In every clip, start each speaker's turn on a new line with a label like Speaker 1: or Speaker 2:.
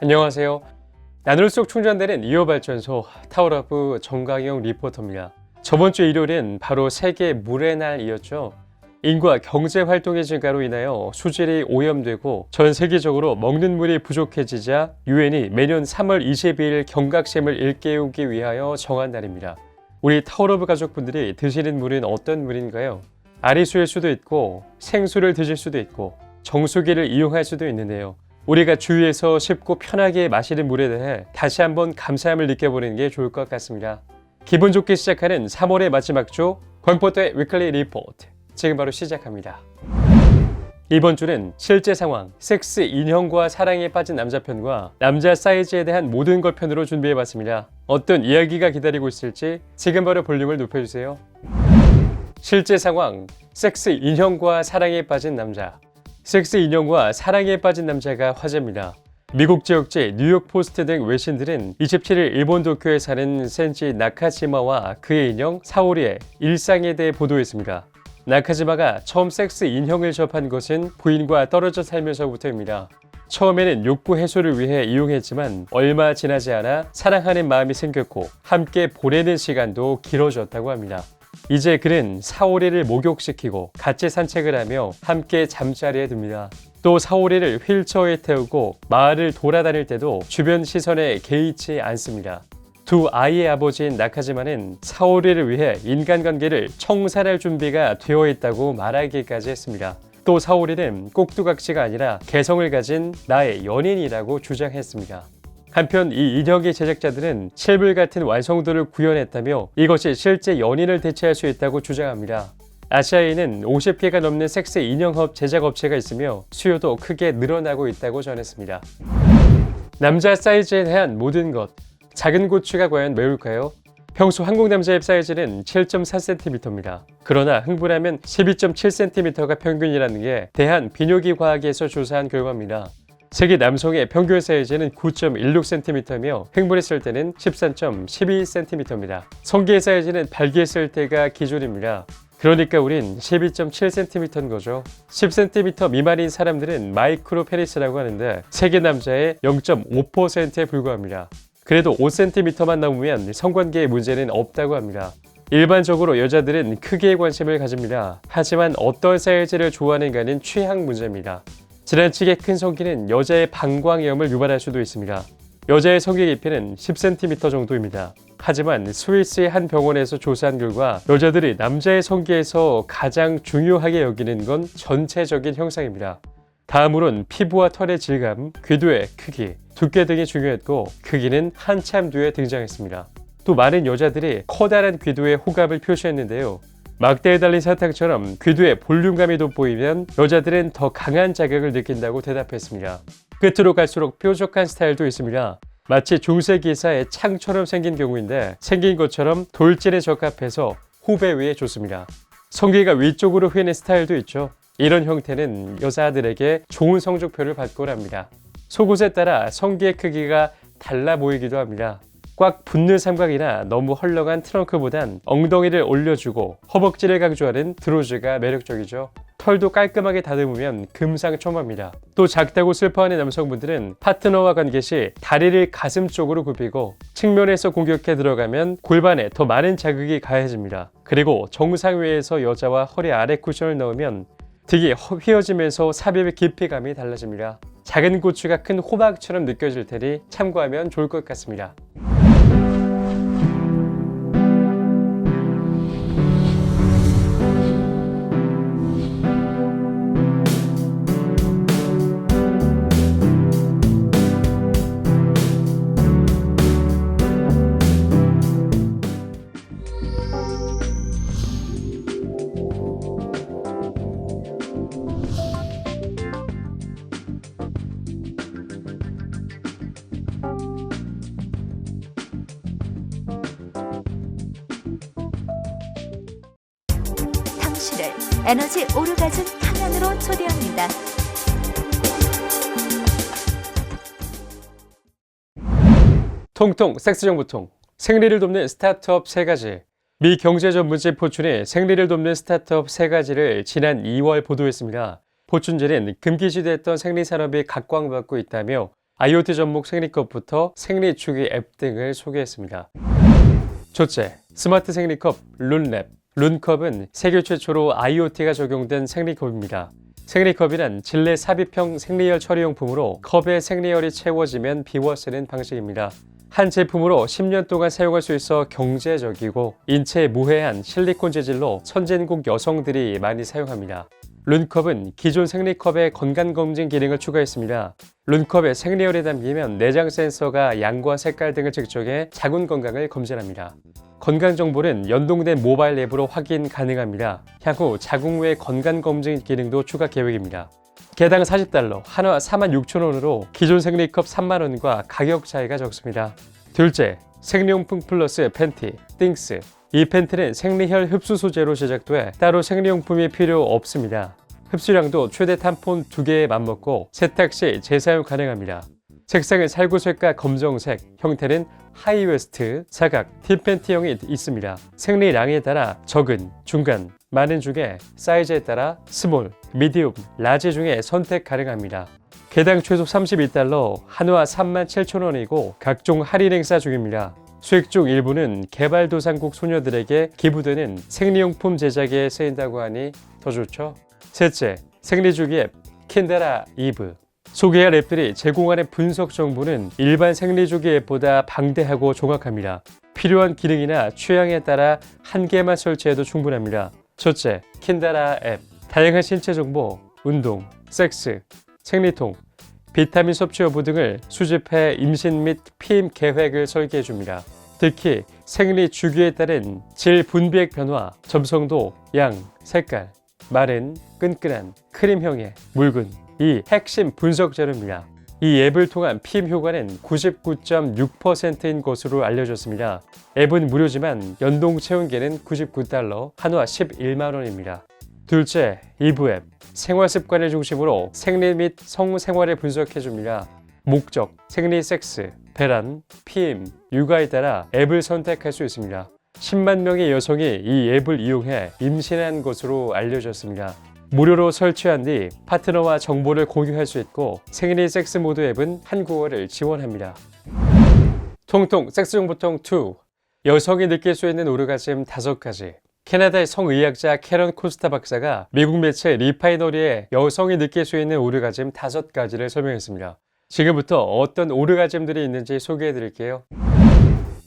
Speaker 1: 안녕하세요. 나눌수록 충전되는 2호 발전소 타워러브 정강영 리포터입니다. 저번 주 일요일은 바로 세계 물의 날이었죠. 인구와 경제 활동의 증가로 인하여 수질이 오염되고 전 세계적으로 먹는 물이 부족해지자 유엔이 매년 3월 22일 경각심을 일깨우기 위하여 정한 날입니다. 우리 타워러브 가족분들이 드시는 물은 어떤 물인가요? 아리수일 수도 있고 생수를 드실 수도 있고 정수기를 이용할 수도 있는데요. 우리가 주위에서 쉽고 편하게 마시는 물에 대해 다시 한번 감사함을 느껴보는 게 좋을 것 같습니다. 기분 좋게 시작하는 3월의 마지막 주 광포대 위클리 리포트 지금 바로 시작합니다. 이번 주는 실제 상황, 섹스 인형과 사랑에 빠진 남자 편과 남자 사이즈에 대한 모든 것 편으로 준비해봤습니다. 어떤 이야기가 기다리고 있을지 지금 바로 볼륨을 높여주세요. 실제 상황, 섹스 인형과 사랑에 빠진 남자. 섹스 인형과 사랑에 빠진 남자가 화제입니다. 미국 지역지 뉴욕 포스트 등 외신들은 27일 일본 도쿄에 사는 센지 나카지마와 그의 인형 사오리의 일상에 대해 보도했습니다. 나카지마가 처음 섹스 인형을 접한 것은 부인과 떨어져 살면서부터입니다. 처음에는 욕구 해소를 위해 이용했지만 얼마 지나지 않아 사랑하는 마음이 생겼고 함께 보내는 시간도 길어졌다고 합니다. 이제 그는 사오리를 목욕시키고 같이 산책을 하며 함께 잠자리에 듭니다. 또 사오리를 휠체어에 태우고 마을을 돌아다닐 때도 주변 시선에 개의치 않습니다. 두 아이의 아버지인 나카지마는 사오리를 위해 인간관계를 청산할 준비가 되어 있다고 말하기까지 했습니다. 또 사오리는 꼭두각시가 아니라 개성을 가진 나의 연인이라고 주장했습니다. 한편 이 인형의 제작자들은 실물 같은 완성도를 구현했다며 이것이 실제 연인을 대체할 수 있다고 주장합니다. 아시아에는 50개가 넘는 섹스 인형업 제작업체가 있으며 수요도 크게 늘어나고 있다고 전했습니다. 남자 사이즈에 대한 모든 것. 작은 고추가 과연 매울까요? 평소 한국 남자의 사이즈는 7.4cm입니다. 그러나 흥분하면 12.7cm가 평균이라는 게 대한 비뇨기 과학에서 조사한 결과입니다. 세계 남성의 평균 사이즈는 9.16cm며 흥분했을 때는 13.12cm입니다. 성기의 사이즈는 발기했을 때가 기준입니다. 그러니까 우린 12.7cm인 거죠. 10cm 미만인 사람들은 마이크로 페니스라고 하는데 세계 남자의 0.5%에 불과합니다. 그래도 5cm만 넘으면 성관계에 문제는 없다고 합니다. 일반적으로 여자들은 크기에 관심을 가집니다. 하지만 어떤 사이즈를 좋아하는가는 취향 문제입니다. 지나치게 큰 성기는 여자의 방광염을 유발할 수도 있습니다. 여자의 성기 깊이는 10cm 정도입니다. 하지만 스위스의 한 병원에서 조사한 결과 여자들이 남자의 성기에서 가장 중요하게 여기는 건 전체적인 형상입니다. 다음으로는 피부와 털의 질감, 궤도의 크기, 두께 등이 중요했고 크기는 한참 뒤에 등장했습니다. 또 많은 여자들이 커다란 궤도에 호감을 표시했는데요. 막대에 달린 사탕처럼 궤도에 볼륨감이 돋보이면 여자들은 더 강한 자극을 느낀다고 대답했습니다. 끝으로 갈수록 뾰족한 스타일도 있습니다. 마치 중세 기사의 창처럼 생긴 경우인데 생긴 것처럼 돌진에 적합해서 후배 위에 좋습니다. 성기가 위쪽으로 휘는 스타일도 있죠. 이런 형태는 여자들에게 좋은 성적표를 받곤 합니다. 속옷에 따라 성기의 크기가 달라 보이기도 합니다. 꽉 붙는 삼각이나 너무 헐렁한 트렁크보단 엉덩이를 올려주고 허벅지를 강조하는 드로즈가 매력적이죠. 털도 깔끔하게 다듬으면 금상첨화입니다. 또 작다고 슬퍼하는 남성분들은 파트너와 관계 시 다리를 가슴 쪽으로 굽히고 측면에서 공격해 들어가면 골반에 더 많은 자극이 가해집니다. 그리고 정상 외에서 여자와 허리 아래 쿠션을 넣으면 득이 휘어지면서 삽입의 깊이감이 달라집니다. 작은 고추가 큰 호박처럼 느껴질 테니 참고하면 좋을 것 같습니다.
Speaker 2: 당신을 에너지 오르가즘 탕양으로 초대합니다.
Speaker 1: 통통 섹스 정보통 생리를 돕는 스타트업 세 가지 미 경제 전문지 포춘이 생리를 돕는 스타트업 세 가지를 지난 2월 보도했습니다. 포춘지는 금기시됐던 생리 산업이 각광받고 있다며 IoT 접목 생리컵부터 생리주기 앱 등을 소개했습니다. 첫째, 스마트 생리컵 룬랩. 룬컵은 세계 최초로 IoT가 적용된 생리컵입니다. 생리컵이란 질내 삽입형 생리열 처리용품으로 컵에 생리열이 채워지면 비워 쓰는 방식입니다. 한 제품으로 10년 동안 사용할 수 있어 경제적이고 인체에 무해한 실리콘 재질로 선진국 여성들이 많이 사용합니다. 룬컵은 기존 생리컵에 건강검진 기능을 추가했습니다. 룬컵에 생리열이 담기면 내장 센서가 양과 색깔 등을 측정해 자궁 건강을 검진합니다. 건강 정보는 연동된 모바일 앱으로 확인 가능합니다. 향후 자궁 외 건강 검진 기능도 추가 계획입니다. 개당 40달러, 한화 46,000원으로 기존 생리컵 3만원과 가격 차이가 적습니다. 둘째, 생리용품 플러스 팬티, 띵스. 이 팬티는 생리혈 흡수 소재로 제작돼 따로 생리용품이 필요 없습니다. 흡수량도 최대 탐폰 2개에 맞먹고 세탁 시 재사용 가능합니다. 색상은 살구색과 검정색, 형태는 하이웨스트, 사각, 팁팬티형이 있습니다. 생리량에 따라 적은, 중간, 많은 중에 사이즈에 따라 스몰, 미디움, 라지 중에 선택 가능합니다. 개당 최소 32달러, 한화 37,000원이고 각종 할인 행사 중입니다. 수익 중 일부는 개발도상국 소녀들에게 기부되는 생리용품 제작에 쓰인다고 하니 더 좋죠? 셋째, 생리주기 앱 킨데라 이브 소개할 앱들이 제공하는 분석 정보는 일반 생리주기 앱보다 방대하고 정확합니다. 필요한 기능이나 취향에 따라 한 개만 설치해도 충분합니다. 첫째, 킨다라 앱. 다양한 신체 정보, 운동, 섹스, 생리통, 비타민 섭취 여부 등을 수집해 임신 및 피임 계획을 설계해 줍니다. 특히 생리 주기에 따른 질 분비액 변화, 점성도, 양, 색깔, 마른, 끈끈한, 크림형의, 묽은 이 핵심 분석 자료입니다. 이 앱을 통한 피임 효과는 99.6%인 것으로 알려졌습니다. 앱은 무료지만 연동 채운계는 99달러, 한화 11만 원입니다. 둘째, 이브 앱. 생활 습관을 중심으로 생리 및 성생활을 분석해 줍니다. 목적, 생리 섹스, 배란, 피임, 육아에 따라 앱을 선택할 수 있습니다. 10만 명의 여성이 이 앱을 이용해 임신한 것으로 알려졌습니다. 무료로 설치한 뒤 파트너와 정보를 공유할 수 있고 생리 섹스 모드 앱은 한국어를 지원합니다. 통통 섹스 정보통 2 여성이 느낄 수 있는 오르가즘 5가지 캐나다의 성의학자 캐런 코스타 박사가 미국 매체 리파이너리에 여성이 느낄 수 있는 오르가즘 5가지를 설명했습니다. 지금부터 어떤 오르가즘들이 있는지 소개해 드릴게요.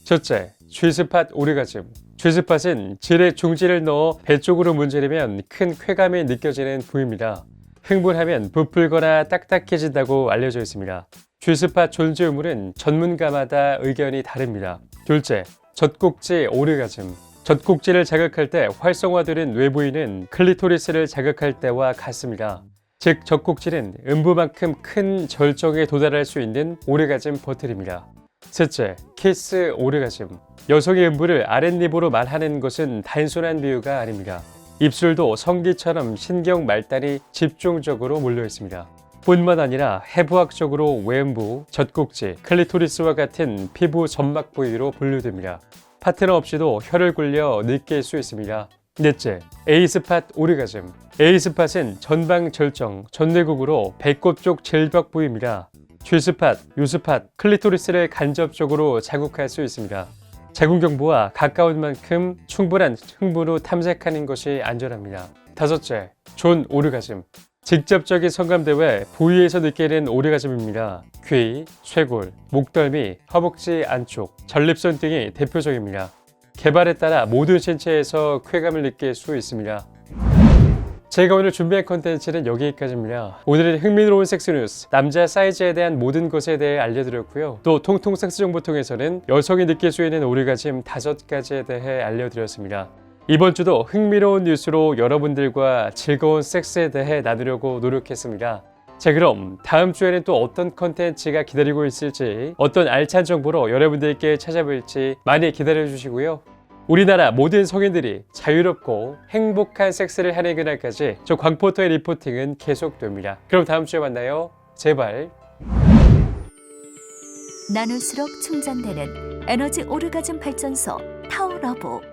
Speaker 1: 첫째, 쥐스팟 오르가즘. 쥐스팟은 질의 중지를 넣어 배 쪽으로 문지르면 큰 쾌감이 느껴지는 부위입니다. 흥분하면 부풀거나 딱딱해진다고 알려져 있습니다. 쥐스팟 존재 유물은 전문가마다 의견이 다릅니다. 둘째, 젖꼭지 오르가즘. 젖꼭지를 자극할 때 활성화되는 뇌부위는 클리토리스를 자극할 때와 같습니다. 즉, 젖꼭지는 음부만큼 큰 절정에 도달할 수 있는 오르가즘 버틀입니다. 셋째, 키스 오르가즘. 여성의 음부를 아랫입으로 말하는 것은 단순한 비유가 아닙니다. 입술도 성기처럼 신경 말단이 집중적으로 몰려 있습니다. 뿐만 아니라 해부학적으로 외음부, 젖꼭지, 클리토리스와 같은 피부 점막 부위로 분류됩니다. 파트너 없이도 혀를 굴려 느낄 수 있습니다. 넷째, 에이스팟 오르가즘. 에이스팟은 전방 절정, 전뇌국으로 배꼽 쪽 질벽 부위입니다. 쥐스팟, 유스팟, 클리토리스를 간접적으로 자극할 수 있습니다. 자궁 경부와 가까운 만큼 충분한 흥부로 탐색하는 것이 안전합니다. 다섯째, 존 오르가즘. 직접적인 성감대 외 부위에서 느끼는 오르가즘입니다. 귀, 쇄골, 목덜미, 허벅지 안쪽, 전립선 등이 대표적입니다. 개발에 따라 모든 신체에서 쾌감을 느낄 수 있습니다. 제가 오늘 준비한 컨텐츠는 여기까지입니다. 오늘은 흥미로운 섹스 뉴스, 남자 사이즈에 대한 모든 것에 대해 알려드렸고요. 또 통통 섹스 정보통에서는 여성이 느낄 수 있는 오르가즘 다섯 가지에 대해 알려드렸습니다. 이번 주도 흥미로운 뉴스로 여러분들과 즐거운 섹스에 대해 나누려고 노력했습니다. 자 그럼 다음 주에는 또 어떤 컨텐츠가 기다리고 있을지 어떤 알찬 정보로 여러분들께 찾아뵐지 많이 기다려 주시고요. 우리나라 모든 성인들이 자유롭고 행복한 섹스를 하는 그날까지 저 광포터의 리포팅은 계속됩니다. 그럼 다음 주에 만나요. 제발.
Speaker 2: 나눌수록 충전되는 에너지 오르가즘 발전소 타오러브